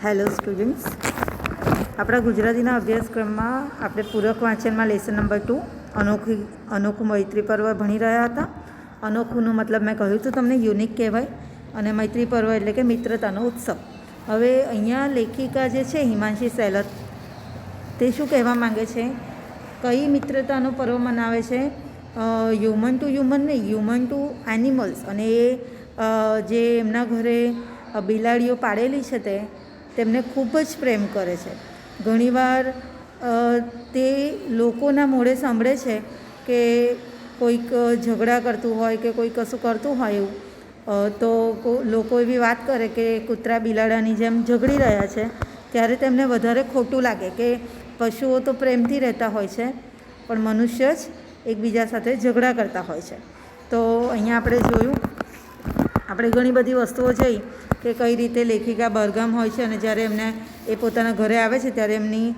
Hello students આપણા ગુજરાતીના અભ્યાસક્રમમાં આપણે પૂરક વાંચનમાં લેસન નંબર ટુ અનોખી, અનોખું મૈત્રી પર્વ ભણી રહ્યા હતા. અનોખુંનું મતલબ મેં કહ્યું હતું તમને યુનિક કહેવાય અને મૈત્રી પર્વ એટલે કે મિત્રતાનો ઉત્સવ. હવે અહીંયા લેખિકા જે છે, હિમાંશી સેલત, તે શું કહેવા માંગે છે? કઈ મિત્રતાનો પર્વ મનાવે છે? હ્યુમન ટુ હ્યુમન નહીં હ્યુમન ટુ એનિમલ્સ અને એ જે એમના ઘરે બિલાડીઓ પાડેલી છે તે તેમને ખૂબ જ પ્રેમ કરે છે. ઘણીવાર તે લોકોના મોઢે સાંભળે છે કે કોઈક ઝઘડા કરતું હોય કે કોઈ કશું કરતું હોય એવું તો લોકો એવી વાત કરે કે કૂતરા બિલાડાની જેમ ઝઘડી રહ્યા છે, ત્યારે તેમને વધારે ખોટું લાગે કે પશુઓ તો પ્રેમથી રહેતા હોય છે, પણ મનુષ્ય જ એકબીજા સાથે ઝઘડા કરતા હોય છે. તો અહીંયા આપણે જોયું આપણે ઘણી બધી વસ્તુઓ જોઈ કે કઈ રીતે લેખિકા બરગામ હોય છે અને જ્યારે એમને એ પોતાના ઘરે આવે છે ત્યારે એમની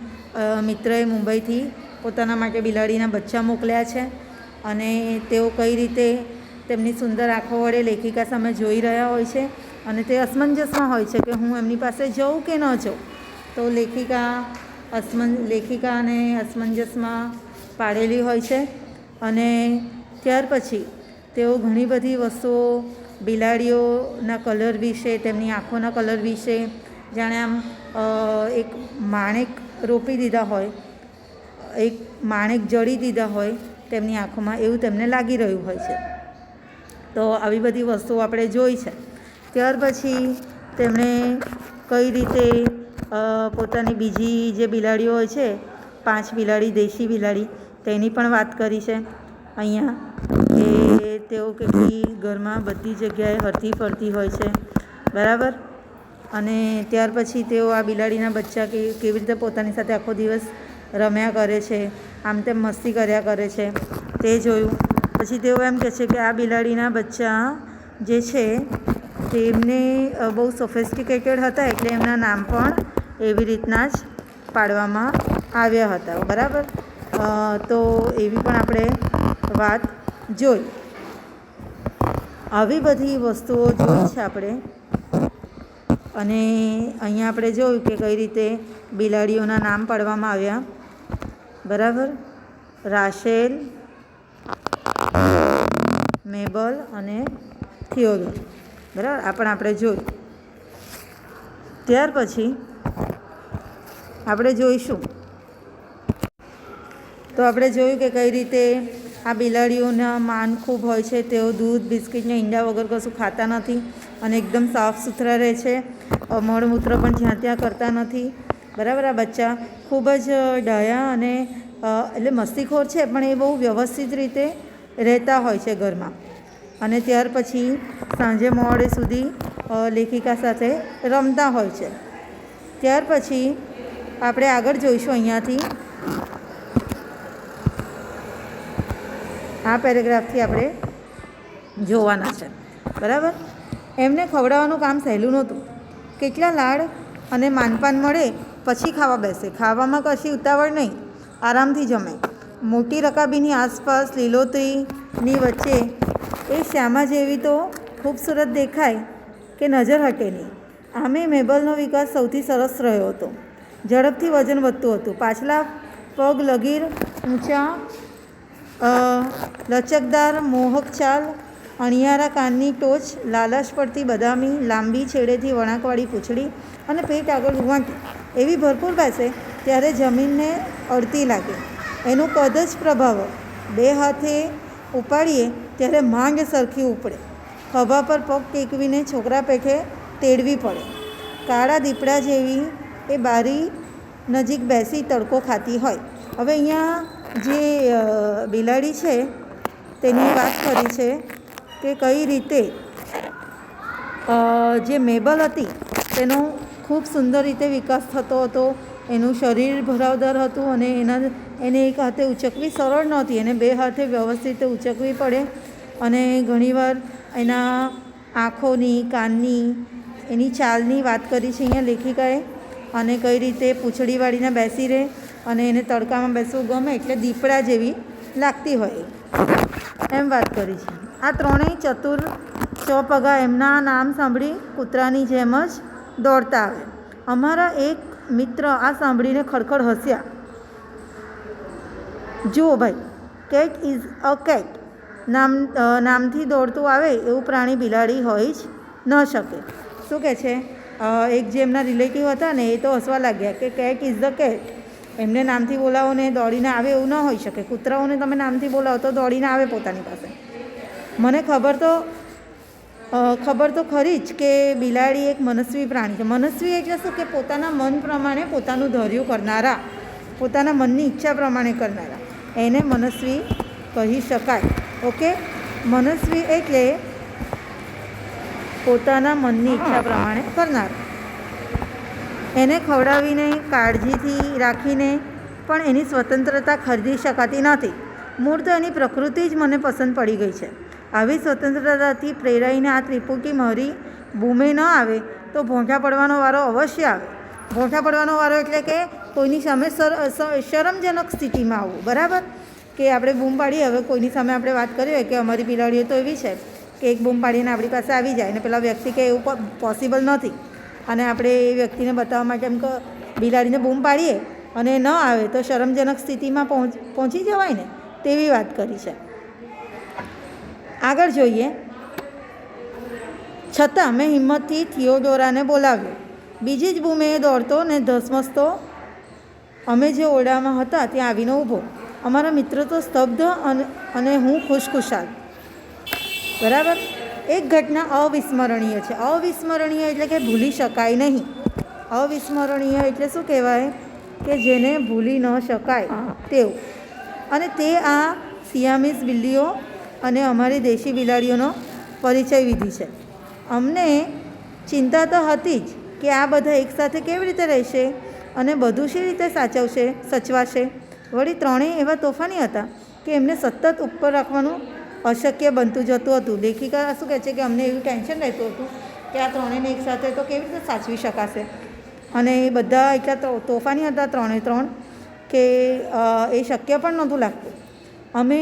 મિત્રએ મુંબઈથી પોતાના માટે બિલાડીના બચ્ચા મોકલ્યા છે અને તેઓ કઈ રીતે તેમની સુંદર આંખો વડે લેખિકા સામે જોઈ રહ્યા હોય છે અને તે અસમંજસમાં હોય છે કે હું એમની પાસે જઉં કે ન જઉં. તો લેખિકા અસમન લેખિકાને અસમંજસમાં પાડેલી હોય છે અને ત્યાર પછી તેઓ ઘણી બધી વસ્તુઓ બિલાડીઓના કલર વિશે, તેમની આંખોના કલર વિશે જાણે આમ એક માણેક રોપી દીધા હોય, એક માણેક જડી દીધા હોય તેમની આંખોમાં એવું તેમને લાગી રહ્યું હોય છે. તો આવી બધી વસ્તુઓ આપણે જોઈ છે. ત્યાર પછી તેમણે કઈ રીતે પોતાની બીજી જે બિલાડીઓ હોય છે, પાંચ બિલાડી, દેશી બિલાડી, તેની પણ વાત કરી છે. અહીંયા તેઓ કેટલી ઘરમાં બધી જગ્યાએ હરતી ફરતી હોય છે. બરાબર? અને ત્યાર પછી તેઓ આ બિલાડીના બચ્ચા કે કેવી રીતે પોતાની સાથે આખો દિવસ રમ્યા કરે છે, આમ તેમ મસ્તી કર્યા કરે છે, તે જોયું. પછી તેઓ એમ કહે છે કે આ બિલાડીના બચ્ચા જે છે, તેમને બહુ સોફેસ્ટિકેટેડ હતા એટલે એમના નામ પણ એવી રીતના જ પાડવામાં આવ્યા હતા. બરાબર? તો એવી પણ આપણે વાત જોઈ. આવી બધી વસ્તુઓ જોઈ છે આપણે. અને અહીંયા આપણે જોયું કે કઈ રીતે બિલાડીઓના નામ પાડવામાં આવ્યા. બરાબર? રાશેલ, મેબલ અને થિયોડોર. બરાબર? આ પણ આપણે જોયું. ત્યાર પછી આપણે જોઈશું. તો આપણે જોયું કે કઈ રીતે આ બિલાડીઓના માન ખૂબ હોય છે. તેઓ દૂધ બિસ્કિટને ઈંડા વગર કશું ખાતા નથી અને એકદમ સાફ સુથરા રહે છે. મળમૂત્ર પણ જ્યાં ત્યાં કરતા નથી. બરાબર આ બચ્ચા? ખૂબ જ ડાયા અને એટલે મસ્તીખોર છે, પણ એ બહુ વ્યવસ્થિત રીતે રહેતા હોય છે ઘરમાં. અને ત્યાર પછી સાંજે મોડે સુધી લેખિકા સાથે રમતા હોય છે. ત્યાર પછી આપણે આગળ જોઈશું અહીંયાથી. આ પેરેગ્રાફથી આપણે જોવાના છે. બરાબર? એમને ખવડાવવાનું કામ સહેલું નહોતું. કેટલા લાડ અને માનપાન મળે પછી ખાવા બેસે. ખાવામાં કશી ઉતાવળ નહીં. આરામથી જમે. મોટી રકાબીની આસપાસ લીલોતરીની વચ્ચે એ શ્યામા જેવી તો ખૂબસૂરત દેખાય કે નજર હટે નહીં. આમે મેબલનો વિકાસ સૌથી સરસ રહ્યો હતો. ઝડપથી વજન વધતું હતું. પાછલા પગ લગીર ઊંચા લચકદાર મોહક ચાલ અણિયારા કાનની ટોચ, લાલાશ પડતી બદામી, લાંબી છેડેથી વળાંકવાળી પૂંછડી અને પેટ આગળ વાંકી એવી ભરપૂર પાસે ત્યારે જમીનને અડતી લાગે. એનું કદ જ પ્રભાવ બે હાથે ઉપાડીએ ત્યારે માંડ સરખી ઉપડે. ખભા પર પગ ટેકવીને છોકરા પેઠે તેડવી પડે. કાળા દીપડા જેવી એ બારી નજીક બેસી તડકો ખાતી હોય. હવે અહીંયા જે બિલાડી છે, તેની વાત કરી છે કે કઈ રીતે જે મેબલ હતી, તેનો ખૂબ સુંદર રીતે વિકાસ થતો હતો. એનું શરીર ભરાવદાર હતું અને એના, એને એક હાથે ઉચકવી સરળ નહોતી એને બે હાથે વ્યવસ્થિત ઉચકવી પડે. અને ઘણીવાર એના આંખોની, કાનની, એની ચાલની વાત કરી છે અહીંયા લેખિકાએ. અને કઈ રીતે પૂંછડીવાળીને બેસી રહે. અને એને તડકામાં બેસવું ગમે એટલે દીપડા જેવી લાગતી હોય. એમ વાત કરી છે. આ ત્રણેય ચતુર ચોપગા એમના નામ સાંભળી કૂતરાની જેમ જ દોડતા આવે. અમારા એક મિત્ર આ સાંભળીને ખડખડ હસ્યા. જુઓ ભાઈ, કેટ ઇઝ અ કેટ. નામ નામથી દોડતું આવે એવું પ્રાણી બિલાડી હોય જ ન શકે. શું કહે છે? એક જે એમના રિલેટિવ હતા ને એ તો હસવા લાગ્યા કે કેટ ઇઝ ધ કેટ. એમને નામથી બોલાવો ને દોડીને આવે એવું ન હોઈ શકે. કૂતરાઓને તમે નામથી બોલાવો તો દોડીને આવે પોતાની પાસે. મને ખબર તો ખબર તો ખરી જ કે બિલાડી એક મનસ્વી પ્રાણી છે. મનસ્વી એટલે શું? કે પોતાના મન પ્રમાણે પોતાનું ધર્યું કરનારા, પોતાના મનની ઈચ્છા પ્રમાણે કરનારા. એને મનસ્વી કહી શકાય. ઓકે મનસ્વી એટલે પોતાના મનની ઈચ્છા પ્રમાણે કરનાર. એને ખવડાવીને કાળજીથી રાખીને પણ એની સ્વતંત્રતા ખરીદી શકાતી નથી મૂળ તો એની પ્રકૃતિ જ મને પસંદ પડી ગઈ છે. આવી સ્વતંત્રતાથી પ્રેરાઈને આ ત્રિપુટી મારી બૂમે ન આવે તો ભોંઠા પડવાનો વારો અવશ્ય આવે. ભોંઠા પડવાનો વારો એટલે કે કોઈની સામે શરમજનક સ્થિતિમાં આવવું. બરાબર? કે આપણે બૂમ પાડીએ હવે કોઈની સામે આપણે વાત કરી હોય કે અમારી બિલાડીઓ તો એવી છે કે એક બૂમ પાડીને આપણી પાસે આવી જાય અને પેલા વ્યક્તિ કે એવું પોસિબલ નથી. અને આપણે એ વ્યક્તિને બતાવવા માટે એમ કે બિલાડીને બૂમ પાડીએ અને ન આવે તો શરમજનક સ્થિતિમાં પહોંચ, પહોંચી જવાય ને તેવી વાત કરી છે. આગળ જોઈએ. છતાં મેં હિંમતથી થિયોડોરાને બોલાવ્યો. બીજી જ બૂમે એ દોડતો ને ધસમસતો અમે જે ઓરડામાં હતા ત્યાં આવીને ઊભો. અમારા મિત્ર તો સ્તબ્ધ અને અને હું ખુશખુશાલ. બરાબર? એક ઘટના અવિસ્મરણીય છે. અવિસ્મરણીય એટલે કે ભૂલી શકાય નહીં. અવિસ્મરણીય એટલે શું કહેવાય? કે જેને ભૂલી ન શકાય તેવું. અને તે આ સિયામીસ બિલ્લીઓ અને અમારી દેશી બિલાડીઓનો પરિચય વિધિ છે. અમને ચિંતા તો હતી જ કે આ બધા એકસાથે કેવી રીતે રહેશે અને બધું શી રીતે સાચવશે સચવાશે? વળી ત્રણેય એવા તોફાની હતા કે એમને સતત ઉપર રાખવાનું અશક્ય બનતું જતું હતું. લેખિકા શું કહે છે કે અમને એવું ટેન્શન રહેતું હતું કે આ ત્રણેયને એકસાથે તો કેવી રીતે સાચવી શકાશે? અને એ બધા એટલા તોફાની હતા ત્રણે ત્રણ કે એ શક્ય પણ નહોતું લાગતું. અમે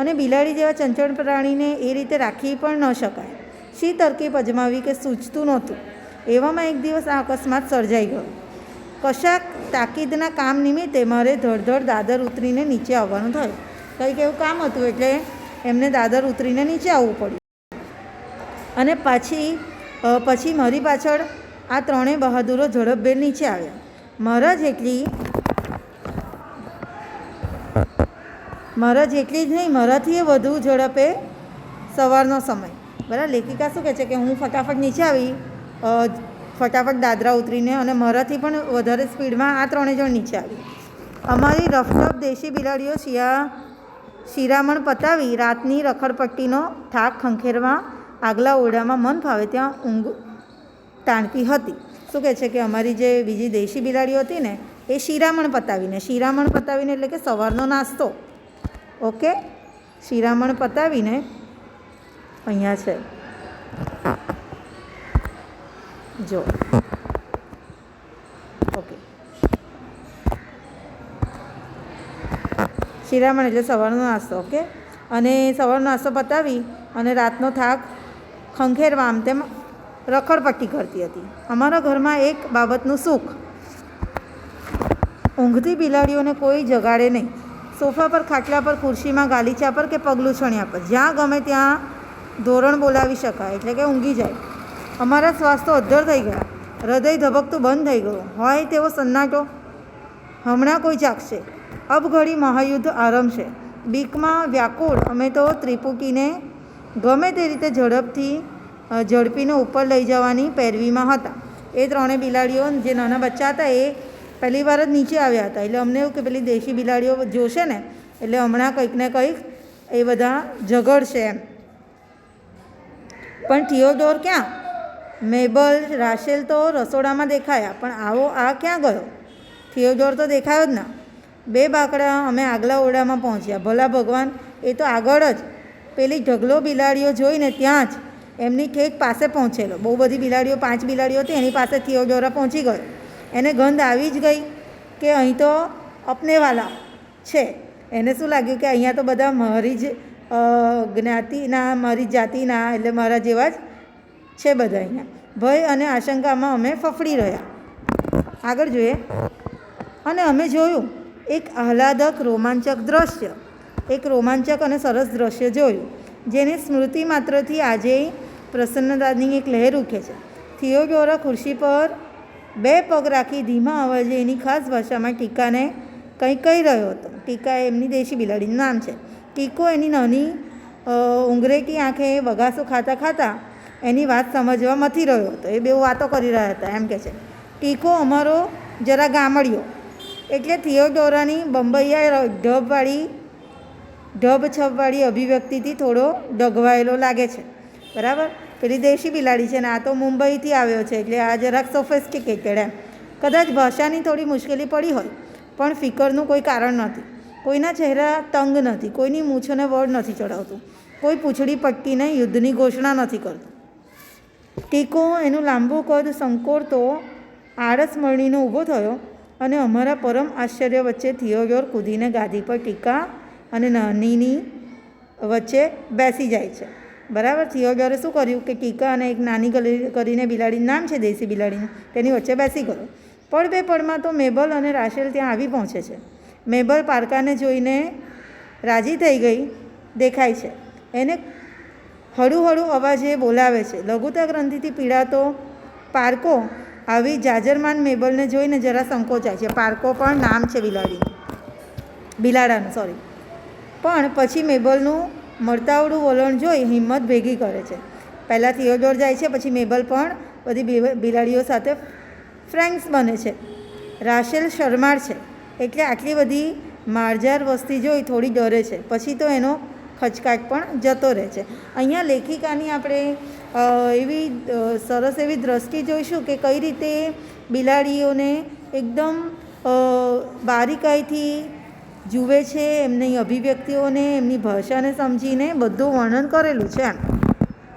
અને બિલાડી જેવા ચંચળ પ્રાણીને એ રીતે રાખી પણ ન શકાય. શી તરકીબ અજમાવી કે સૂચતું નહોતું? એવામાં એક દિવસ આ અકસ્માત સર્જાઈ ગયો. કશાક તાકીદના કામ નિમિત્તે મારે ધડધડ દાદર ઉતરીને નીચે આવવાનું થયું. કંઈક એવું કામ હતું એટલે એમને દાદર ઉતરીને નીચે આવવું પડ્યું. અને પાછી પછી મારી પાછળ આ ત્રણેય બહાદુરો ઝડપભેર નીચે આવ્યા. મારા જેટલી મારા જેટલી જ નહીં, મારાથી એ વધુ ઝડપે સવારનો સમય. બરાબર? લેખિકા શું કહે છે કે હું ફટાફટ નીચે આવી ફટાફટ દાદરા ઉતરીને અને મારાથી પણ વધારે સ્પીડમાં આ ત્રણેય જણ નીચે આવી અમારી રફરફ દેશી બિલાડીઓ શિયા શિરામણ પતાવી રાતની રખડપટ્ટીનો થાક ખંખેરવા આગલા ઓરડામાં મન ફાવે ત્યાં ઊંઘ તાણતી હતી. શું કહે છે કે અમારી જે બીજી દેશી બિલાડીઓ હતી ને, એ શિરામણ પતાવીને શિરામણ પતાવીને એટલે કે સવારનો નાસ્તો. ઓકે? શિરામણ પતાવીને અહીંયા છે. જો ઓકે શિરામણ એટલે સવારનો નાસ્તો, ઓકે? અને સવારનો નાસ્તો પતાવી અને રાતનો થાક ખંખેરવા આમ તેમ રખડપટ્ટી કરતી હતી. અમારા ઘરમાં એક બાબતનું સુખ. ઊંઘતી બિલાડીઓને કોઈ જગાડે નહીં. સોફા પર, ખાટલા પર, ખુરશીમાં, ગાલીચા પર કે પગલું છણ્યા પર. જ્યાં ગમે ત્યાં ધોરણ બોલાવી શકાય, એટલે કે ઊંઘી જાય. અમારા શ્વાસ તો અદ્ધર થઈ ગયા. હૃદય ધબકતું બંધ થઈ ગયું. હોય તેવો સન્નાટો હમણાં કોઈ જાગશે. અબઘડી મહાયુદ્ધ આરંભશે. બીકમાં વ્યાકુળ, અમે તો ત્રિપુકીને ગમે તે રીતે ઝડપથી ઝડપીને ઉપર લઈ જવાની પેરવીમાં હતા. એ ત્રણેય બિલાડીઓ જે નાના બચ્ચા હતા એ પહેલી વાર જ નીચે આવ્યા હતા. એટલે અમને એવું કે પેલી દેશી બિલાડીઓ જોશે ને, એટલે હમણાં કંઈક ને કંઈક એ બધા ઝઘડશે એમ. પણ થિયોડોર ક્યાં? મેબલ, રાશેલ તો રસોડામાં દેખાયા, પણ આવો આ ક્યાં ગયો? થિયોડોર તો દેખાયો જ ના. બે બાકડા અમે આગલા ઓરડામાં પહોંચ્યા. ભલા ભગવાન, એ તો આગળ જ. પેલી ઢગલો બિલાડીઓ જોઈને ત્યાં જ એમની ઠેક પાસે પહોંચેલો. બહુ બધી બિલાડીઓ, પાંચ બિલાડીઓ હતી, એની પાસે થિયોડોરા પહોંચી ગયો. એને ગંધ આવી જ ગઈ કે અહીં તો અપનેવાલા છે. એને શું લાગ્યું કે અહીંયા તો બધા મારી જ જ્ઞાતિના, મારી જાતિના, એટલે મારા જેવા જ છે બધા અહીંયા. ભય અને આશંકામાં અમે ફફડી રહ્યા. આગળ જોઈએ. અને અમે જોયું એક આહલાદક રોમાંચક દ્રશ્ય, એક રોમાંચક અને સરસ દ્રશ્ય જોયું, જેની સ્મૃતિ માત્રથી આજે પ્રસન્નતાની એક લહેર ઉઠે છે. થિયોડોરા ખુરશી પર બે પગ રાખી ધીમા અવાજે એની ખાસ ભાષામાં ટીકાને કંઈ કહી રહ્યો હતો. ટીકા એમની દેશી બિલાડીનું નામ છે. ટીકો એની નાની ઉંગરેટી આંખે બગાસો ખાતા ખાતા એની વાત સમજવા મથી રહ્યો હતો. એ બે વાતો કરી રહ્યા હતા, એમ કે છે. ટીકો અમારો જરા ગામડિયો એટલે થિયોડોરાની બંબૈયા ઢબવાળી ઢબ છબવાળી અભિવ્યક્તિથી થોડો ડગવાયેલો લાગે છે. બરાબર? પેલી દેશી બિલાડી છે ને, આ તો મુંબઈથી આવ્યો છે, એટલે આ જરાક સોફેસ્ટિકેટેડ એમ. કદાચ ભાષાની થોડી મુશ્કેલી પડી હોય, પણ ફિકરનું કોઈ કારણ નથી. કોઈના ચહેરા તંગ નથી, કોઈની મૂછોને વડ નથી ચડાવતું. કોઈ પૂંછડી પટ્ટીને યુદ્ધની ઘોષણા નથી કરતું. ટીકો એનું લાંબુ કદ સંકોરતો આળસ મળીને ઊભો થયો અને અમારા પરમ આશ્ચર્ય વચ્ચે થિયોડોર કૂદીને ગાદી પર ટીકા અને નાનીની વચ્ચે બેસી જાય છે. બરાબર? થિયોડોરે શું કર્યું કે ટીકા અને એક નાની કરીને બિલાડીનું નામ છે, દેશી બિલાડીનું, તેની વચ્ચે બેસી ગયો. પળ બે પળમાં તો મેબલ અને રાશેલ ત્યાં આવી પહોંચે છે. મેબલ પારકાને જોઈને રાજી થઈ ગઈ, દેખાય છે. એને હળુ હળુ અવાજે બોલાવે છે. લઘુતા ગ્રંથિથી પીડાતો પારકો આવી જાજરમાન મેબલને જોઈને જરા સંકોચાય છે. પાર્કો પણ નામ છે બિલાડીનું બિલાડાનું સોરી પણ પછી મેબલનું મળતાવડું વલણ જોઈ હિંમત ભેગી કરે છે. પહેલાં થિયોડોર જાય છે, પછી મેબલ પણ બધી બિલાડીઓ સાથે ફ્રેન્ક્સ બને છે. રાશેલ શર્માળ છે. એટલે આટલી બધી મારજાર વસ્તી જોઈ થોડી ડરે છે. પછી તો એનો ખચકાટ પણ જતો રહે છે. અહીંયા લેખિકાની આપણે એવી સરસ એવી દ્રષ્ટિ જોઈશું કે કઈ રીતે બિલાડીઓને એકદમ બારીકાઈથી જુએ છે, એમની અભિવ્યક્તિઓને, એમની ભાષાને સમજીને બધું વર્ણન કરેલું છે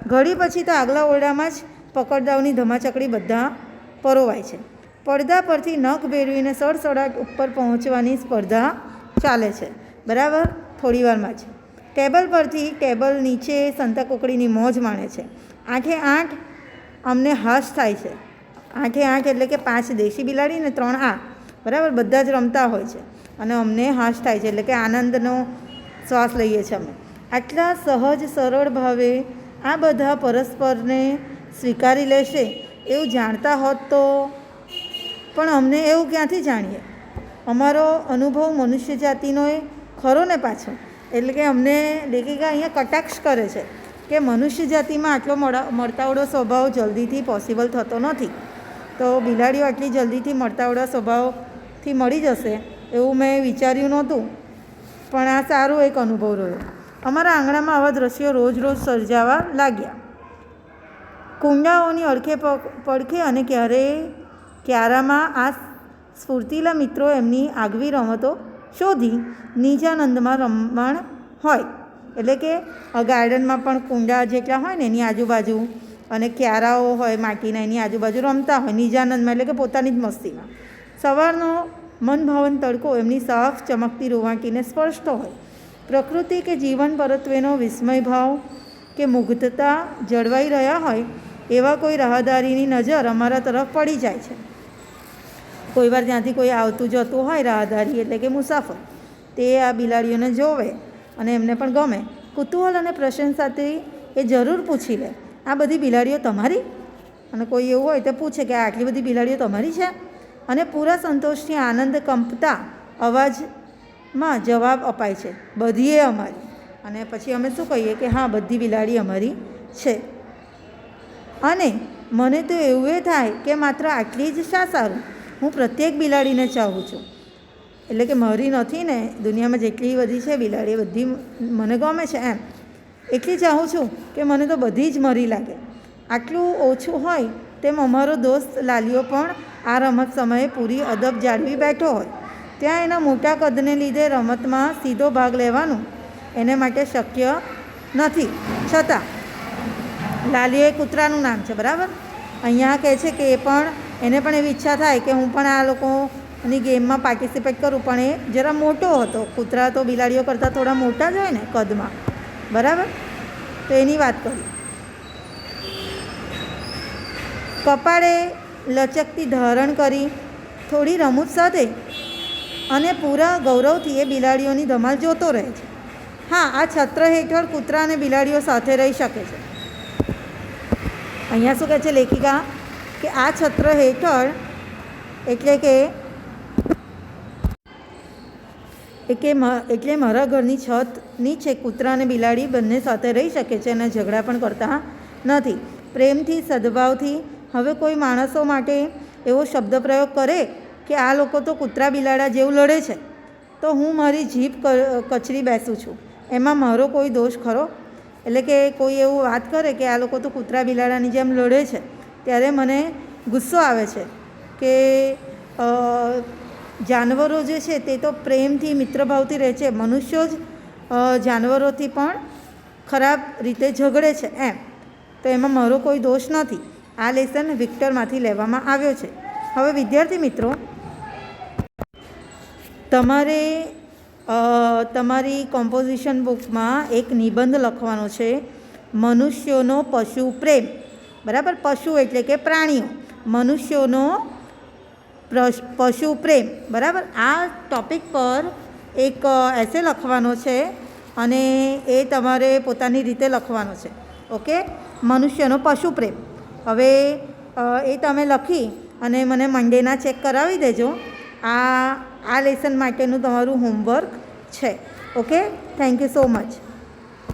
ઘડી પછી તો આગલા ઓરડામાં જ પકડદાવની ધમાચકડી બધા પરોવાય છે. પડદા પરથી નખ ભેરવીને સડસડાટ ઉપર પહોંચવાની સ્પર્ધા ચાલે છે. બરાબર? થોડી વારમાં જ. ટેબલ પરથી ટેબલ નીચે સંતા કોકડીની મોજ માણે છે. આઠે આઠ અમને હાશ થાય છે. આઠે આઠ એટલે કે પાંચ દેશી બિલાડી ને ત્રણ આ. બરાબર? બધા જ રમતા હોય છે. અને અમને હાશ થાય છે એટલે કે આનંદનો શ્વાસ લઈએ છીએ અમે. આટલા સહજ સરળ ભાવે આ બધા પરસ્પરને સ્વીકારી લેશે એવું જાણતા હોત તો પણ અમને એવું ક્યાંથી જાણીએ? અમારો અનુભવ મનુષ્ય જાતિનો એ ખરો ને પાછો? એટલે કે અમને લેખિકા અહીંયા કટાક્ષ કરે છે કે મનુષ્ય જાતિમાં આટલો મળા, મળતાવડો સ્વભાવ જલ્દીથી પોસિબલ થતો નથી. તો બિલાડીઓ આટલી જલ્દીથી મળતાવડા સ્વભાવથી મળી જશે એવું મેં વિચાર્યું નહોતું. પણ આ સારો એક અનુભવ રહ્યો. અમારા આંગણામાં આવા દ્રશ્યો રોજ રોજ સર્જાવા લાગ્યા. કુંડાઓની અડખે પડખે અને ક્યારેય ક્યારામાં આ સ્ફૂર્તિલા મિત્રો એમની આગવી રમતો શોધી નિજાનંદમાં રમણ હોય. એટલે કે ગાર્ડનમાં પણ કુંડા જેટલા હોય ને એની આજુબાજુ અને ક્યારાઓ હોય માટીના એની આજુબાજુ રમતા હોય, નિજાનંદમાં એટલે કે પોતાની જ મસ્તીમાં. સવારનો મનભાવન તડકો એમની સાફ ચમકતી રૂવાંટીને સ્પર્શતો હોય. પ્રકૃતિ કે જીવન પરત્વેનો વિસ્મય ભાવ કે મુગ્ધતા જળવાઈ રહ્યા હોય એવા કોઈ રાહદારીની નજર અમારા તરફ પડી જાય છે. કોઈ વાર ત્યાંથી કોઈ આવતું જતું હોય રાહદારી એટલે કે મુસાફર, તે આ બિલાડીઓને જોવે અને એમને પણ ગમે. કુતૂહલ અને પ્રશંસાથી એ જરૂર પૂછી લે, આ બધી બિલાડીઓ તમારી? અને કોઈ એવું હોય તો પૂછે કે આટલી બધી બિલાડીઓ તમારી છે? અને પૂરા સંતોષથી આનંદ કંપતા અવાજમાં જવાબ અપાય છે, બધીએ અમારી. અને પછી અમે શું કહીએ કે, હા, બધી બિલાડી અમારી છે. અને મને તો એવું એ થાય કે માત્ર આટલી જ શા સારું? હું પ્રત્યેક બિલાડીને ચાહું છું. એટલે કે મારી નથી ને, દુનિયામાં જેટલી બધી છે બિલાડી બધી મને ગમે છે એમ. એટલી ચાહું છું કે મને તો બધી જ મરી લાગે. આટલું ઓછું હોય તેમ અમારો દોસ્ત લાલીઓ પણ આ રમત સમયે પૂરી અદબ જાળવી બેઠો હોય. ત્યાં એના મોટા કદને લીધે રમતમાં સીધો ભાગ લેવાનું એને માટે શક્ય નથી. છતાં, લાલીઓ એ કૂતરાનું નામ છે, બરાબર? અહીંયા કહે છે કે એ પણ એને પણ એવી ઈચ્છા થાય કે હું પણ આ લોકોની ગેમમાં પાર્ટિસિપેટ કરું, પણ એ જરા મોટો હતો. કૂતરા તો બિલાડીઓ કરતાં થોડા મોટા જ હોય ને કદમાં. બરાબર? તો એની વાત કરું. કપાળે લચકતી ધારણ કરી થોડી રમૂજ સાથે અને પૂરા ગૌરવથી એ બિલાડીઓની ધમાલ જોતો રહે છે. હા, આ છત્ર હેઠળ કૂતરા અને બિલાડીઓ સાથે રહી શકે છે. અહીંયા શું કહે છે લેખિકા? કે આ છત્ર હેઠળ એટલે કે એટલે મારા ઘરની છત નીચે કૂતરા અને બિલાડી બંને સાથે રહી શકે છે અને ઝઘડા પણ કરતા નથી. પ્રેમથી, સદભાવથી, હવે કોઈ માણસો માટે એવો શબ્દ પ્રયોગ કરે કે આ લોકો તો કૂતરા, બિલાડા જેવું લડે છે, તો હું મારી જીભ કચરી બેસું છું. એમાં મારો કોઈ દોષ ખરો? એટલે કે કોઈ એવું વાત કરે કે આ લોકો તો કૂતરા, બિલાડાની જેમ લડે છે. ત્યારે મને ગુસ્સો આવે છે કે જાનવરો જે છે તે તો પ્રેમથી, મિત્રભાવથી રહે છે. મનુષ્યો જ જાનવરોથી પણ ખરાબ રીતે ઝઘડે છે એમ. તો એમાં મારો કોઈ દોષ નથી. આ લેસન વિક્ટરમાંથી લેવામાં આવ્યો છે. હવે વિદ્યાર્થી મિત્રો, તમારે તમારી કોમ્પોઝિશન બુકમાં એક નિબંધ લખવાનો છે. મનુષ્યોનો પશુ પ્રેમ. બરાબર? પશુ એટલે કે પ્રાણીઓ. મનુષ્યોનો પશુ પ્રેમ. બરાબર? આ ટોપિક પર એક એસે લખવાનો છે અને એ તમારે પોતાની રીતે લખવાનો છે. ઓકે? મનુષ્યનો પશુ પ્રેમ. હવે એ તમે લખી અને મને મંડેના ચેક કરાવી દેજો. આ આ લેસન માટેનું તમારું હોમવર્ક છે. Okay? Thank you so much